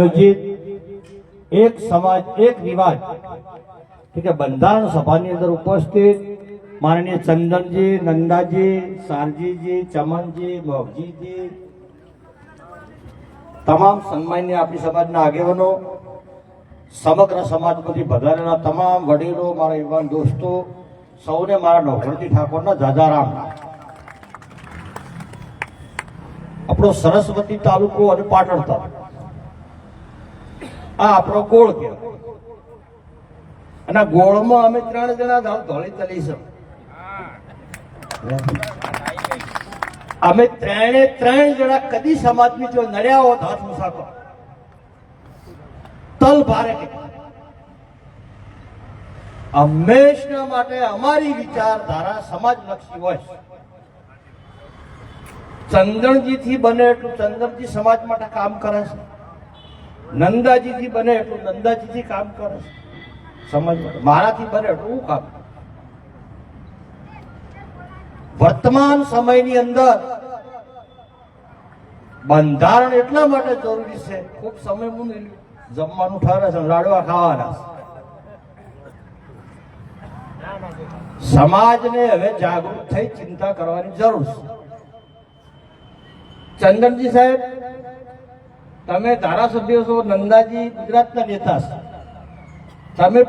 આયોજિત એક સમાજ, એક રિવાજ. કે બંધારણ સભાની અંદર ઉપસ્થિત માનનીય ચંદનજી, નંદાજી, સારજીજી, ચમનજી મોગજીજી તમામ સન્માન્ય આપણી સમાજના આગેવાનો, સમગ્ર સમાજમાંથી વધારેલા તમામ વડીલો, મારા યુવાન દોસ્તો, સૌને મારા નોકરજી ઠાકોરના જાજારામ. આપણો સરસ્વતી તાલુકો અને પાટણ તાલુકો આ આપણો ગોળ કહેવાય અને ગોળમાં અમે ત્રણ જણા ધાવ ધોળી તલી છે. અમે ત્રણે ત્રણ જણા કદી સમાજની જો નડ્યા હોત હાથ મુસાફર. તલ ભારે. હંમેશના માટે અમારી વિચારધારા સમાજલક્ષી હોય? ચંદનજી થી બને એટલું ચંદનજી સમાજ માટે કામ કરે છે. નંદાજી થી બને એટલું નંદાજીથી કામ કરે સમજ મારાથી બને એટલું હું કામ. વર્તમાન સમયની અંદર બંધારણ એટલા માટે જરૂરી છે, ખૂબ સમય હું નહીં જમવાનું ઠરે છે, લાડવા ખાવાના સમાજને હવે જાગૃત થઈ ચિંતા કરવાની જરૂર છે. ચંદનજી સાહેબ તમે ધારાસભ્ય છો નંદાજી, ગુજરાતના નેતા છો તમે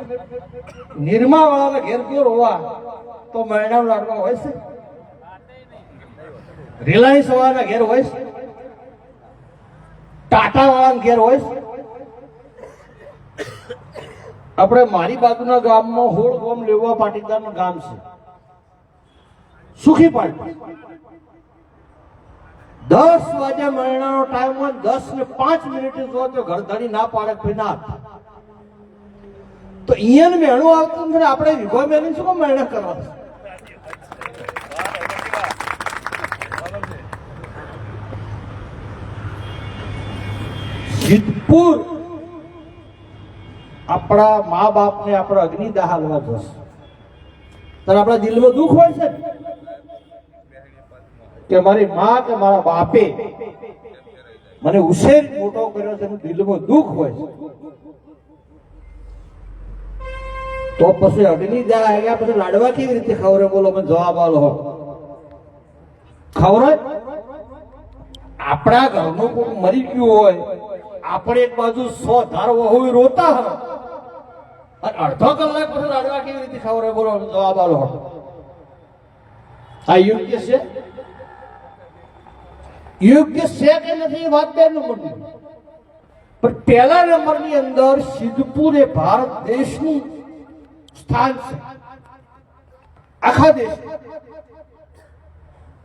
નિરમાવાળાના ઘેર ગયો હોવા તો મરણાનો લાડવા હોય છે? રિલાયન્સ વાળાના ઘેર હોય છે? ટાટા વાળાના ઘેર હોય છે? આપણે મારી બાજુના ગામમાં હોળ ગોમ લેવા પાટીદારનું ગામ છે. સુખી પાટી દસ વાગે મહિનાનો ટાઈમ હોય દસ ને પાંચ મિનિટ જો તો ઘરધણી ના પાડે કોઈ ના તો ઈયન મેણું આવતું નથી આપણે વિભા મેળવી શું મહેનત કરવા? સિદ્ધપુર આપણા મા બાપને આપણે અગ્નિદાહ હાલવા જશે ત્યારે આપણા દિલમાં દુઃખ હોય છે ને? કે મારી માં કે મારા બાપે મને ઉછેર મોટો કર્યો છે દિલમાં દુઃખ હોય છે. તો પછી અડલી આવ્યા પછી લાડવા કેવી રીતે ખવરે બોલો, મને જવાબ આલો ખવરે આપણા ઘરનું કોઈ મરી ગયું હોય, આપણે એક બાજુ સો ધાર હોય રોતા અને અડધો કલાક પછી લાડવા કેવી રીતે ખવરે બોલો જવાબ આલો આ યોગ્ય છે? યોગ્ય છે કે નથી વાત બે નંબરની પણ પહેલા નંબરની અંદર સિદ્ધપુર એ ભારત દેશનું સ્થાન છે. આખા દેશ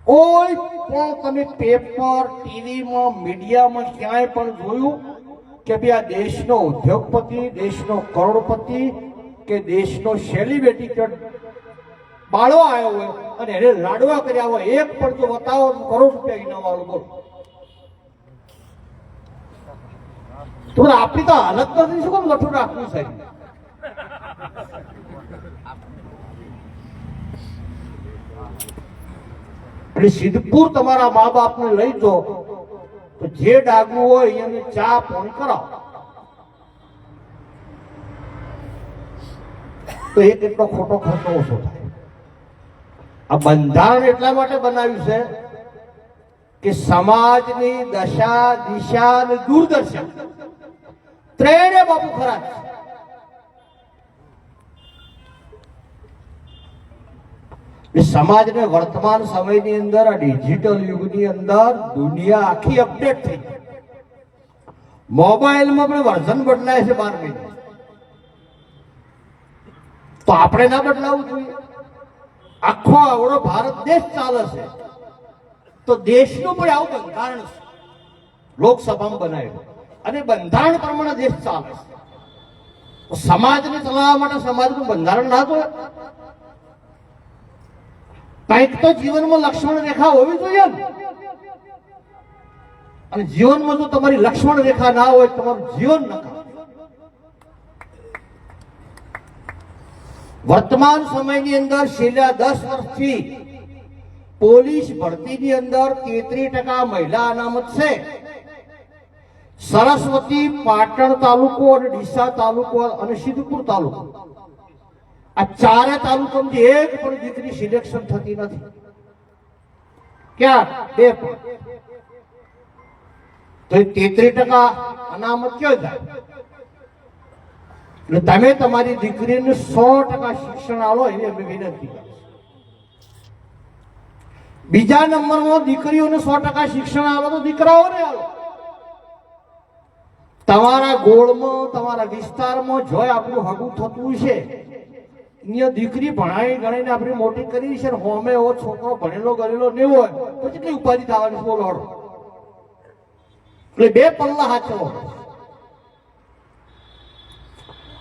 કોઈ પણ તમે પેપર, ટીવીમાં, મીડિયામાં ક્યાંય પણ જોયું કે ભાઈ આ દેશનો ઉદ્યોગપતિ, દેશનો કરોડપતિ કે દેશનો સેલિબ્રિટી બાળો આવ્યો હોય અને એને લાડવા કર્યા હોય, એક પણ જો બતાવો કરોડ રૂપિયા ઇનામ વાળો બોલો. તો આપણી તો હાલત નથી, શું કેમ લઠું રાખવું સાહેબ સિદ્ધપુર તમારા મા બાપને લઈ જો, તો જે ડાગવું હોય એને ચા પાણી કરાવો. તો એ કેટલો ખોટો ખર્ચો ઓછો થાય. આ બંધારણ એટલા માટે બનાવ્યું છે કે સમાજની દશા, દિશા અને દૂરદર્શન ત્રણે બાપુ ખરા છે. સમાજને વર્તમાન સમયની અંદર, આ ડિજિટલ યુગની અંદર દુનિયા આખી અપડેટ થઈ મોબાઈલમાં પણ વર્ઝન બદલાય છે બાર મહિને. તો આપણે ના બદલાવવું જોઈએ? આખો આવડો ભારત દેશ ચાલે છે. તો દેશનું પણ આવું બંધારણ છે. લોકસભામાં બનાવ્યું. અને બંધારણ પ્રમાણે દેશ ચાલે છે. સમાજને ચલાવવા માટે સમાજનું બંધારણ ના જોઈએ કંઈક તો જીવનમાં લક્ષ્મણ રેખા હોવી જોઈએ ને. અને જીવનમાં જો તમારી લક્ષ્મણ રેખા ના હોય તમારું જીવન નકામ. વર્તમાન સમયની અંદર છેલ્લા દસ વર્ષથી પોલીસ ભરતીની અંદર તેત્રીસ ટકા મહિલા અનામત છે. સરસ્વતી, પાટણ તાલુકો અને ડીસા તાલુકો અને સિદ્ધપુર તાલુકો. આ ચારે તાલુકામાંથી એક પણ દીકરી સિલેક્શન થતી નથી. ક્યાં? બે તો તેત્રીસ ટકા અનામત કયો જાય એટલે તમે તમારી દીકરીને સો ટકા શિક્ષણ આવો એવી અમે વિનંતી કરીએ બીજા નંબરમાં દીકરીઓને સો ટકા શિક્ષણ આવો તો દીકરાઓને આવો તમારા ગોળમાં, તમારા વિસ્તારમાં જોય આપણું હગું થતું છે, અહીંયા દીકરી ભણાવી ગણીને આપણે મોટી કરી છે હોમે એવો છોકરો ભણેલો, ગણેલો નહીં હોય, તો કેટલી ઉપાધિ થવાની બોલો એટલે બે પલ્લા હાચવો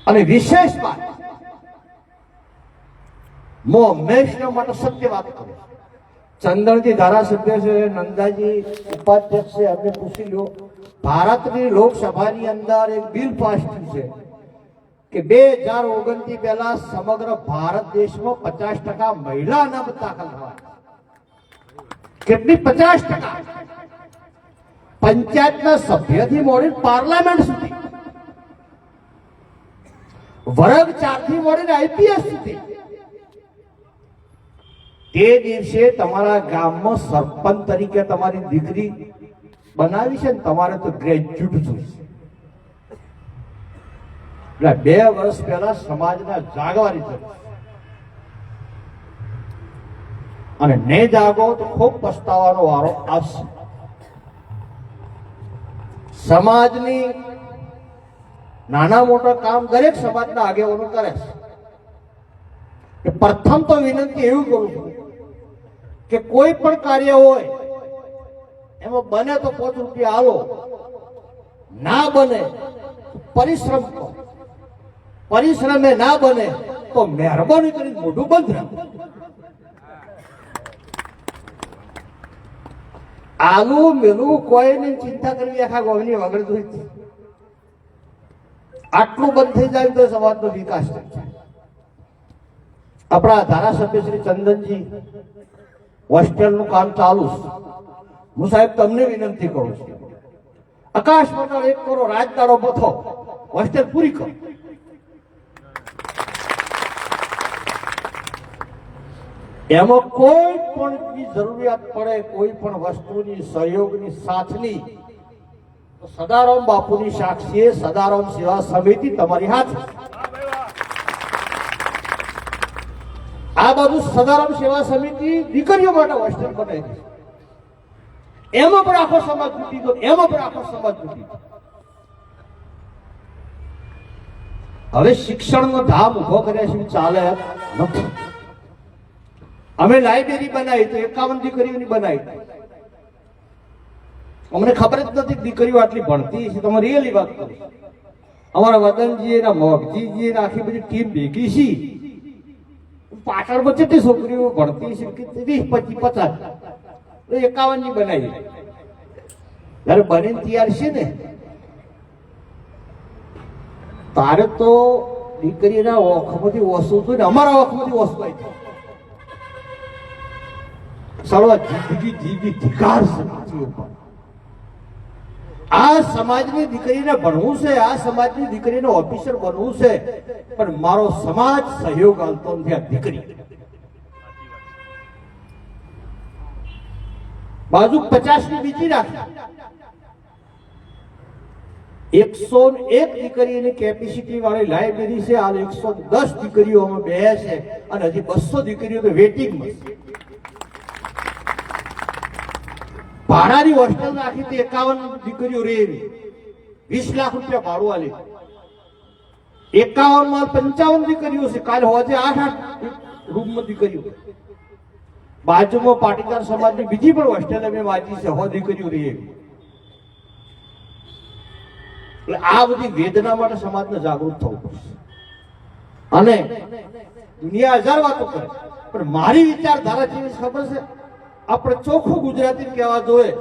અને વિશેષ વાત હું હંમેશા માટે સત્ય વાત કરું. ચંદનજી ધારાસભ્ય છે, નંદાજી ઉપાધ્યક્ષ છે અમને પૂછી લો. ભારતની લોકસભાની અંદર એક બિલ પાસ થયું છે કે બે હજાર ઓગણથી પહેલા સમગ્ર ભારત દેશમાં પચાસ ટકા મહિલા અનામત દાખલ થવા કેટલી પચાસ ટકા? પંચાયતના સભ્યથી મોડી પાર્લામેન્ટ સુધી. વર્ગ ચારથી મળીને આઈપીએસ સુધી. તે દિવસે તમારા ગામમાં સરપંચ તરીકે તમારી દીકરી બનાવી છે ને તમારે તો ગ્રેજ્યુએટ જોઈશે. એટલે બે વર્ષ પહેલા સમાજના જાગવાની જરૂર અને ને જાગો તો ખૂબ પસ્તાવાનો વારો આવશે. સમાજની નાના મોટા કામ દરેક સમાજના આગેવાનો કરે છે. પ્રથમ તો વિનંતી એવું કરું છું કે કોઈ પણ કાર્ય હોય, એમાં બને તો પાંચ રૂપિયા આવો ના બને પરિશ્રમ પરિશ્રમે ના બને તો મહેરબાની કરીને મોઢું બંધ રાખો. આલુ મેલું કોઈની ચિંતા કરવી, આખા ગોવની વગર જોઈ. આટલું બંધ થઈ જાય તો સમાજનો વિકાસ થાય. આપણા ધારાસભ્ય શ્રી ચંદનજી હોસ્ટેલનું કામ ચાલુ હું સાહેબ તમને વિનંતી કરું છું. આકાશ મંડળ એક કરો રાજદાડો બથો. હોસ્ટેલ પૂરી કરો. એમાં કોઈ પણ જરૂરિયાત પડે, કોઈ પણ વસ્તુની સહયોગની, સાથની સદારામ બાપુની સાક્ષીએ સદારામ સેવા સમિતિ તમારી હાથ આ બાજુ સદારામ સેવા સમિતિ દીકરીઓ માટે હોસ્ટેલ બનાવી છે. એમાં પણ આખો સમાજ તૂટી ગયો, એમાં પણ આખો સમાજ તૂટી હવે શિક્ષણનો ધામ ઊભો કર્યા છે, ચાલે અમે લાઇબ્રેરી બનાવી તો એકાવન દીકરીઓની બનાવી. અમને ખબર જ નથી દીકરીઓ આટલી ભણતી છે તમે રિયલી વાત કરો અમારા વદનજી એના મોગજીજી આખી બધી ટીમ ભેગી છે. પાટણમાં કેટલી છોકરીઓ ભણતી છે કે ત્રીસ પચીસ, પચાસ. તો એકાવનની બનાવી જયારે બનીને તૈયાર છે ને, તારે તો દીકરીના ઓખમાંથી ઓછું હતું ને અમારા ઓખમાંથી ઓછું આવી છે. સર્વ જિંદગી જીવી ધિકાર છે ઉપર. આ સમાજની દીકરીને ભણવું છે, આ સમાજની દીકરીને ઓફિસર બનવું છે, પણ મારો સમાજ સહયોગ આલતો નથી આ દીકરી. બાજુ પચાસની બીજી રાખી. એકસો એક દીકરીની કેપેસિટી વાળી લાઇબ્રેરી છે હાલ એકસો દસ દીકરીઓ અમે બે છે, અને હજી બસો દીકરીઓ તો વેટિંગમાં છે. ભાડાની હોસ્ટેલ રાખી હતી એકાવન દીકરીઓ રહે વીસ લાખ રૂપિયા ભાડું આલે. એકાવનમાં પંચાવન દીકરીઓ છે. કાલે હોજે આઠ આઠ રૂમમાં દીકરીઓ. બાજુમાં પાટીદાર સમાજની બીજી પણ હોસ્ટેલ અમે વાંચી છે. હો દીકરીઓ રહે એટલે આ બધી વેદના માટે સમાજને જાગૃત થવું પડશે. અને દુનિયા હજાર વાતો કરે. પણ મારી વિચારધારા જેવી ખબર છે? આપણે ચોખ્ખું ગુજરાતી કહેવા જોઈએ.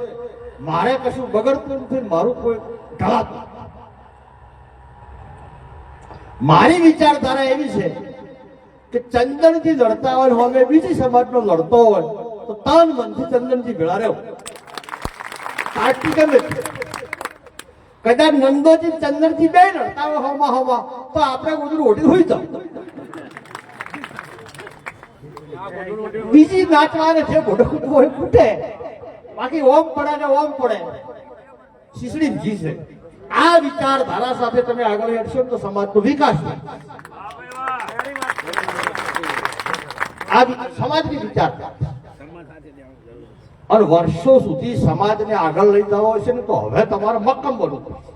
મારે કશું બગડતું નથી, મારું કોઈ ઢળાતું મારી વિચારધારા એવી છે કે ચંદનથી લડતા હોય હવે બીજી સમાજનો લડતો હોય, તો તન મનથી ચંદનથી ભેળા રહ્યો પાર્ટી ગમે કદાચ નંદોજી ચંદનથી બે લડતા હોય હવા હવા તો આપણે બધું ઓઢી હોય જાવ બીજી નાચવાને છે ઘોડો કૂદવો હોય કૂટે બાકી ઓમ પડે ને ઓમ પડે. શીશડી જી છે. આ વિચારધારા સાથે તમે આગળ હેડશો તો સમાજનો વિકાસ આ સમાજની વિચારધારા અને વર્ષો સુધી સમાજને આગળ લઈ જવો છે ને તો હવે તમારે મક્કમ બનવું પડશે.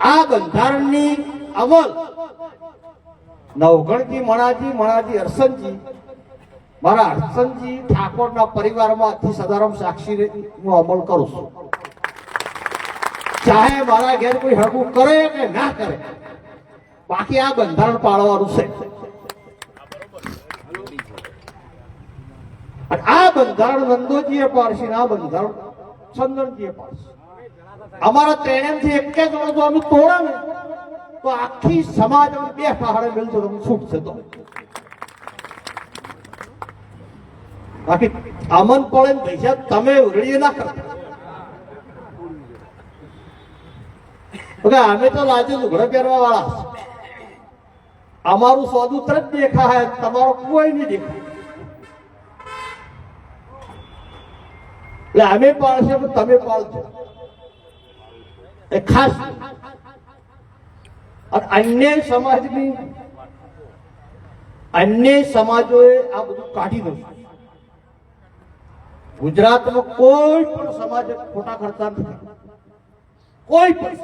આ બંધારણની અમલ નવગણજી, મણાજી મણાજી, હરસનજી મારા હરસનજી ઠાકોરના પરિવારમાં અતિ સદારામ સાક્ષી હું અમલ કરું છું. ચાહે મારા ઘેર કોઈ હળવું કરે કે ના કરે, બાકી આ બંધારણ પાળવાનું છે. આ બંધારણ નંદોજીએ પાડશે આ બંધારણ ચંદનજીએ પાડશે. અમારા ત્રણેયથી એક જ જો અમે તોડે ને તો આખી સમાજ બે પહાડે મિલતો છૂટ છે તો. બાકી અમન પડે ને પૈસા તમે ઉરળીએ ના કરો અમે તો લાજે લુગડો પહેરવા વાળા અમારું સ્વાદુત્ર જ દેખાય, તમારો કોઈ નહીં દેખાય. એટલે અમે પાળશે પણ તમે પાળજો. એ ખાસ. અને અન્ય સમાજની અન્ય સમાજોએ આ બધું કાઢી નાખ્યું. ગુજરાતમાં કોઈ પણ સમાજ ખોટા કરતા નથી. કોઈ પણ.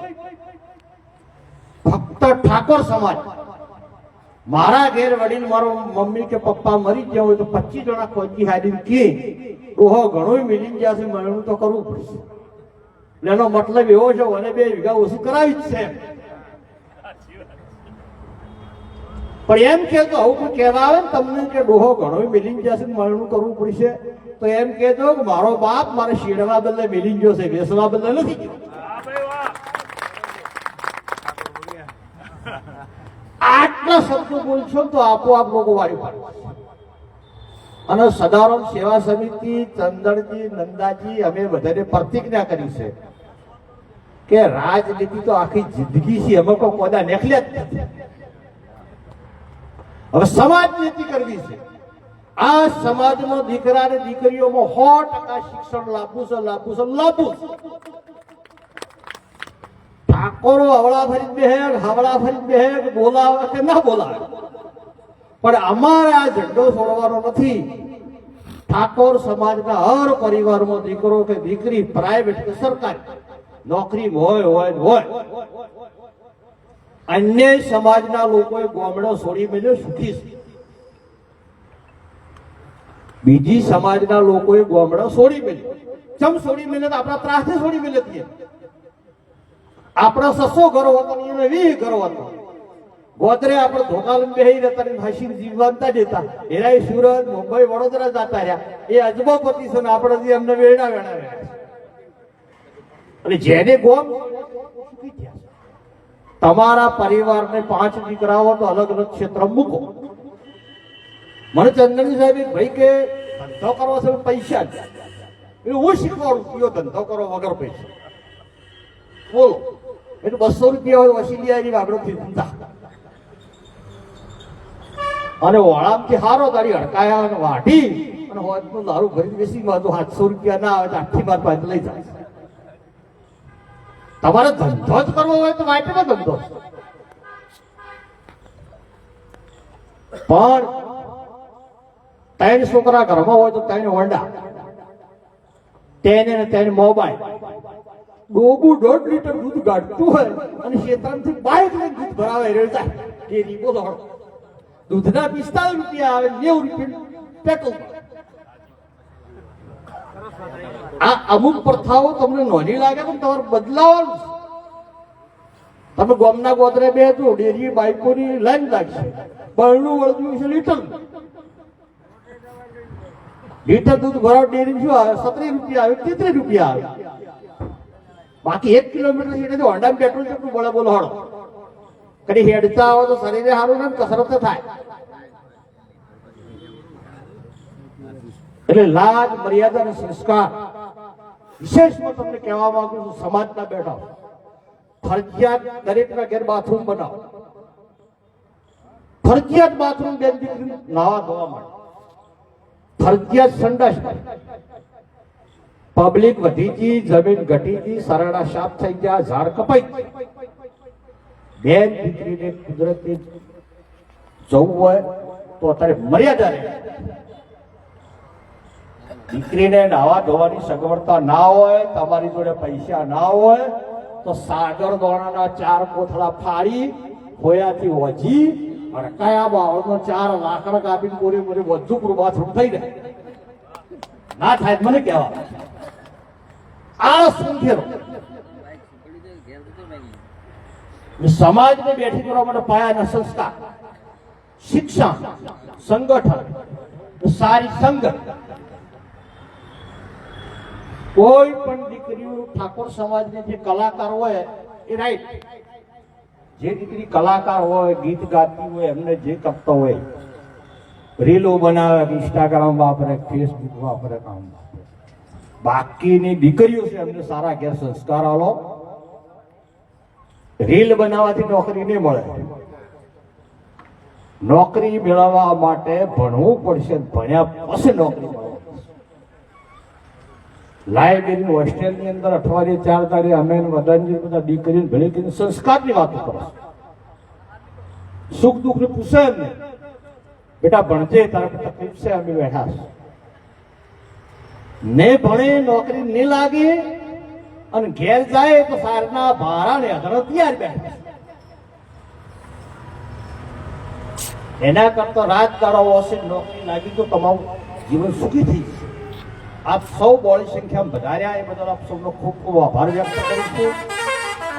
ફક્ત ઠાકોર સમાજ. મારા ઘેર વડીલ, મારો મમ્મી કે પપ્પા મરી ગયા હોય તો પચીસ જણા ખોજી હાડી કે, ઓહો ઘણું મિલી ગયા છે મળવું તો કરવું પડશે. એનો મતલબ એવો છે મને બે વીઘા ઓછું કરાવી જ છે એમ. પણ એમ કે તો આવું કોઈ કહેવા ને તમને કે ડોહો ઘણો મિલિંગ જશે ને મરણું કરવું પડશે, તો એમ કહેજો કે મારો બાપ મારે શીડવા બદલે મિલિંગ ગયો છે બેસવા બદલે નથી ગયો. આટલા શબ્દો બોલશો તો આપોઆપ લોકો વાળી પાડશે અને સદારામ સેવા સમિતિ, ચંદનજી, નંદાજી, અમે બધાને પ્રતિજ્ઞા કરી છે કે રાજનીતિ તો આખી જિંદગી છે અમે કોઈ કોદા નીકળ્યા જ નથી. હવે સમાજ નીતિ કરવી છે. આ સમાજનો દીકરા અને દીકરીઓમાં સો ટકા શિક્ષણ લાવવું છે લાવવું છે લાવવું છે. ઠાકોરો હવળા ફરી બેહે હવળા ફરી બેહે બોલાવે કે ના બોલાવે? પણ અમારે આ ઝંડો છોડવાનો નથી. ઠાકોર સમાજના હર પરિવારમાં દીકરો કે દીકરી પ્રાઇવેટ કે સરકારી. નોકરી હોય હોય હોય. અન્ય સમાજના લોકોએ ગોમડો છોડી મેલ્યો સુખી બીજી સમાજના લોકોએ ગોમડો છોડી મેલ્યો ચમ છોડી મેલ્યો તો આપણા ત્રાસથી છોડી મેલ્યો છીએ આપણો સસો ઘરો હતો એને વીહ ઘરો હતો. ગોદરે આપણે ધોકા લઈને બેહી રહેતા હસી જીવવાનતા દેતા. એના સુરત, મુંબઈ, વડોદરા જતા રહ્યા. એ અજબોપતિ છે ને આપણે એમને વેડા વેડા રહ્યા અને જેને ગોમ. તમારા પરિવારને પાંચ દીકરાઓ તો અલગ અલગ ક્ષેત્ર મૂકો. મને ચંદનજી સાહેબ ભાઈ કે, ધંધો કરવો છે, પૈસા જ. એટલે હું શીખવાડું કયો ધંધો કરો વગર પૈસા? બોલો. એટલે બસો રૂપિયા હોય વસીલી આવી વાગડો ધંધા. અને વળામથી હારો તારી અડકાયા અને વાઢી અને હોજનું દારૂ ભરી બેસી માં સાતસો રૂપિયા ના આવે, તો આઠથી બાર પાંચ લઈ જાય. તમારે ધંધો જ કરવો હોય તો વાટેમાં ધંધો. પણ ત્રણ છોકરા ઘરમાં હોય તો ત્રણ વંડા. તેને ત્રણ મોબાઈલ. ડોબુ દોઢ લીટર દૂધ ગાઢતું હોય અને શેતાનથી બાઈક લઈને દૂધ ભરાવે રેડતા ડેરી બોલો. દૂધના પિસ્તાલીસ રૂપિયા આવે, નેવું રૂપિયા. પેટ્રોલ. આ અમુક પ્રથાઓ તમને નોંધી લાગે પણ તમારે બદલાવાનું તમે ગોમના ગોદરે બે જો ડેરી બાઈકોની લાઈન લાગશે. બળનું વળગ્યું છે લીટર. લીટર દૂધ ભરાવ ડેરી શું આવે? સત્રી રૂપિયા આવે તેત્રીસ રૂપિયા આવે. બાકી એક કિલોમીટર સીધે હોન્ડા પેટ્રોલ કેટલું બોલે, બોલો હળો કદી હેડતા આવો તો શરીરે સારું ને કસરત થાય. એટલે લાજ, મર્યાદા અને સંસ્કાર. વિશેષમાં તમને કહેવા માંગુ છું, સમાજના બેઠા ફરજિયાત દરેકના ઘેર બાથરૂમ બનાવો. ફરજિયાત બાથરૂમ બેન દીકરી નાવા ધોવા માટે. ફરજિયાત સંડાસ પબ્લિક વધી ગઈ, જમીન ઘટી ગઈ સરાડા સાફ થઈ ગયા, ઝાડ કપાઈ. બેન દીકરીને કુદરતી જવું હોય તો અત્યારે મર્યાદા રહે. દીકરીને નાવા ધોવાની સગવડતા ના હોય, તમારી જોડે પૈસા ના હોય, તો સાગર દોણાના ચાર કોથળા ફાડી હોયાથી વજી અને કયા બાવળનો ચાર લાકડા કાપીને પૂરી બોરી વધુ પૂરું બાથરૂમ થઈ જાય. ના થાય મને કહેવા આ સંઘેરો સમાજને બેઠી કરવા માટે પાયાના સંસ્કાર, શિક્ષણ, સંગઠન સારી સંગત કોઈ પણ દીકરીઓ ઠાકોર સમાજની જે કલાકાર હોય, એ રાઈટ જે દીકરી કલાકાર હોય, ગીત ગાતી હોય, એમને જે કરતો હોય, રીલો બનાવે ઇન્સ્ટાગ્રામ વાપરે ફેસબુક વાપરે, કામ બાકીની દીકરીઓ છે, એમને સારા ઘેર સંસ્કાર આલો. રીલ બનાવવાથી નોકરી નહીં મળે. નોકરી મેળવવા માટે ભણવું પડશે, ભણ્યા પછી નોકરી મળે. લાઇબ્રેરી હોસ્ટેલની અંદર અઠવાડિયે ચાર તારીખે અમે ને મદનજી બધા દીકરીને ભેળી કરીને સંસ્કારની વાતો કરો સુખ દુઃખ પૂછે એમને બેટા, ભણજે, તારે તકલીફ છે, અમે બેઠા ને ભણે, નોકરી નહીં લાગે અને ઘેર જાય તો સારના ભારા ને અધરો તૈયાર બેઠા. એના કરતા રાત દાડો હશે નોકરી લાગી તો તમારું જીવન સુખી થઈ જશે. આપ સૌ બોળી સંખ્યામાં વધાર્યા એ બદલ આપ સૌનો ખૂબ ખૂબ આભાર વ્યક્ત કરું છું.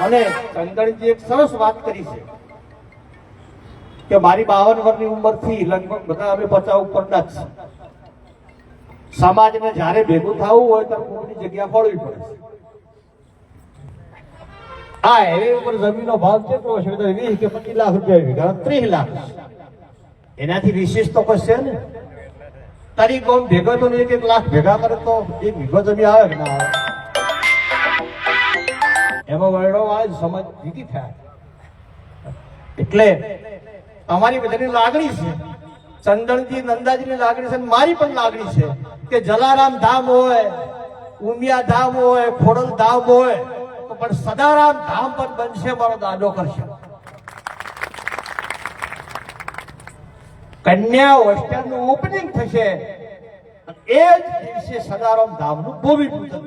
અને ચંદનજી એક સરસ વાત કરી છે કે મારી બાવન વર્ષની ઉંમરથી લગભગ બધા અમે પચાસ ઉપરના જ સમાજને જ્યારે ભેગું થવું હોય ત્યારે કોઈની જગ્યા ફળવી પડે છે. આ હાઈવે ઉપર જમીનનો ભાવ કેટલો છે વીસ કે પચીસ લાખ રૂપિયા વીઘા ત્રીસ લાખ એનાથી વિશેષ તો કશે ને તારી કોમ ભેગો તો એક એક લાખ ભેગા કરે તો એક વીઘો જમી આવે કે ના આવે? એમાં વર્ણો આવે સમજ દીધી થાય. એટલે અમારી બધાની લાગણી છે. ચંદનજી નંદાજીની લાગણી છે મારી પણ લાગણી છે કે જલારામ ધામ હોય, ઉમિયા ધામ હોય, ખોડલ ધામ હોય, પણ સદારામ ધામ પણ બનશે, મારો દાદો કરશે. કન્યા હોસ્ટેલનું ઓપનિંગ થશે. એ જ દિવસે સદારામ ધામનું ભૂમિ પૂજન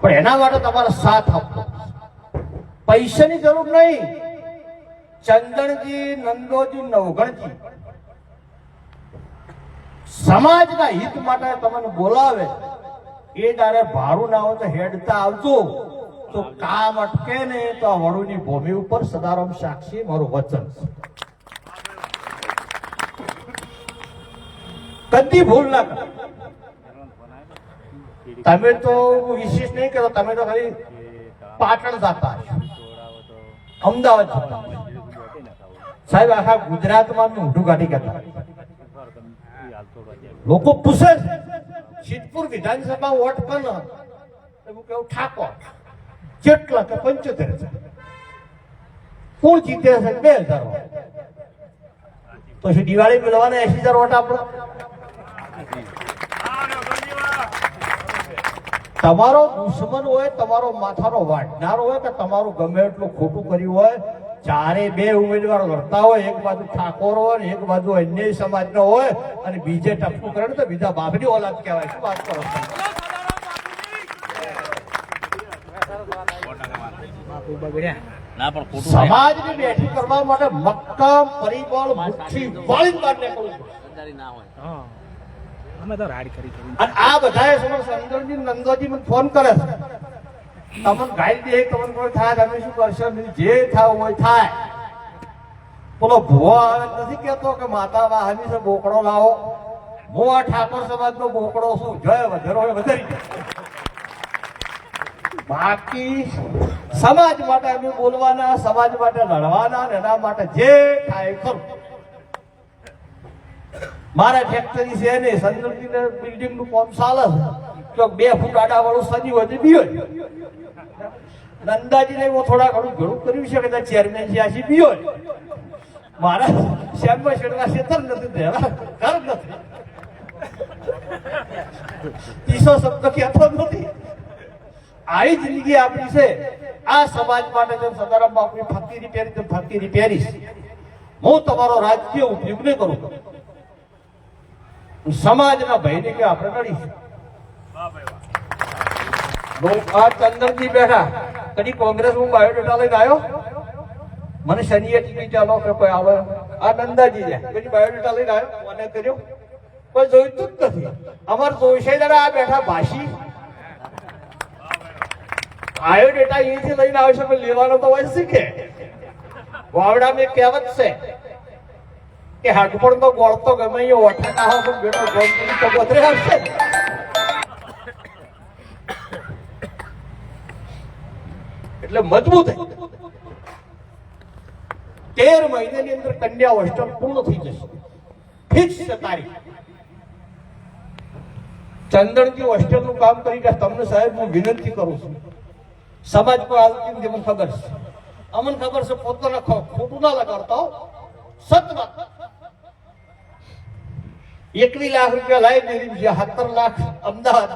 પણ એના માટે તમારો સાથ આપવો. પૈસાની જરૂર નહીં. ચંદનજી, નંદોજી, નવગણજી. સમાજના હિત માટે તમને બોલાવે. એ તારે ભાડું ના હોય તો હેડતા આવજો. તો કામ અટકે ને તો વડુની ભૂમિ ઉપર સદારામ સાક્ષી મારું વચન કદી ભૂલ ના કરો. તમે તો વિશેષ નહીં કરો તમે તો ખાલી પાટણ જતા અમદાવાદ જતા સાહેબ, આખા ગુજરાતમાં ઊંઢું કાઢી કરતા લોકો પૂછે સિદ્ધપુર વિધાનસભા વોટ પણ એવું કેવું ઠાકોર. કેટલા કે પંચોતેર કોણ જીતે છે, બે હજાર. પછી દિવાળી મેળવાના એસી હજાર વોટ આપણો. તમારો દુશ્મન હોય, તમારો માથાનો વાટનાર હોય કે તમારું ગમે એટલું ખોટું કર્યું હોય, ચારે બે ઉમેદવાર લડતા હોય, એક બાજુ ઠાકોર હોય એક બાજુ અન્ય સમાજનો હોય અને બીજે ટપકું કરે તો બીજા બાપની ઓલાદ કહેવાય શું વાત કરો છો? ના પણ ખોટું સમાજને બેઠી કરવા માટે મક્કમ પરિબળ મુઠ્ઠી વાળી ના હોય. હા. અમે તો રાડ કરી કરી. અને આ બધાએ સમય સંદરજી નંદોજી મને ફોન કરે છે. તમને ગાઈ દે તમને કોઈ થાય તમે શું કરશો? જે થાવ હોય થાય. બોલો ભુવો આવે નથી કેતો કે માતા વાહની છે બોકડો લાવો. હું આ ઠાકોર સમાજ નો બોકડો છું. જય વધારો હોય વધારી. જાય. બાકી સમાજ માટે અમે બોલવાના, સમાજ માટે લડવાના અને એના માટે જે થાય ખરું મારા ફેક્ટરી છે ને સંદર્ભીને બિલ્ડિંગનું કામ ચાલે તો બે ફૂટ આડા વાળું સની હોય. બીઓ નંદાજી ને થોડા ઘણું ઘણું કર્યું છે, કદાચ ચેરમેન છે આશી બીઓ મારા શ્યામભાઈ શેઠના ક્ષેત્ર નથી દેવા ઘર નથી. ત્રીસો શબ્દ કહેતો નથી. આવી જિંદગી આપણી છે. આ સમાજ માટે જેમ સદારામ બાપુની ફકીરી પહેરી, તેમ ફકીરી પહેરીશ. હું તમારો રાજકીય ઉપયોગ નહીં કરું સમાજના ભયને કે આપણે લડીશું આ ચંદનજી બેઠા. કદી કોંગ્રેસ હું બાયોડેટા લઈને આવ્યો? મને શનિએ ટીવી ચાલો કે કોઈ આવે. આ નંદાજી છે. કદી બાયોડેટા લઈને આવ્યો? મને કર્યો? કોઈ જોઈતું જ નથી. અમારે જોઈશે જરા આ બેઠા ભાષી. બાયોડેટા અહીંથી લઈને આવે છે લેવાનો તો હોય શીખે વાવડામાં એક કહેવત છે કે હાડપણ તો ગોળતો ગમે એ ઓઠાના હોય, પણ બેટો ગોળ તો બધરે આવશે. એટલે મજબૂત તેર મહિનાની અંદર કન્યા હોસ્ટેલ પૂર્ણ થઈ જશે. ફિક્સ છે તારીખ. ચંદનજી હોસ્ટેલનું કામ કરીને તમને સાહેબ હું વિનંતી કરું છું. સમાજ પર આવતી જે મને ખબર છે. અમને ખબર છે પોતાના લખો ખોટું ના લગાડતા હો. સત વાત એકવી લાખ રૂપિયા લાવી દીધી સત્તર લાખ અમદાવાદ.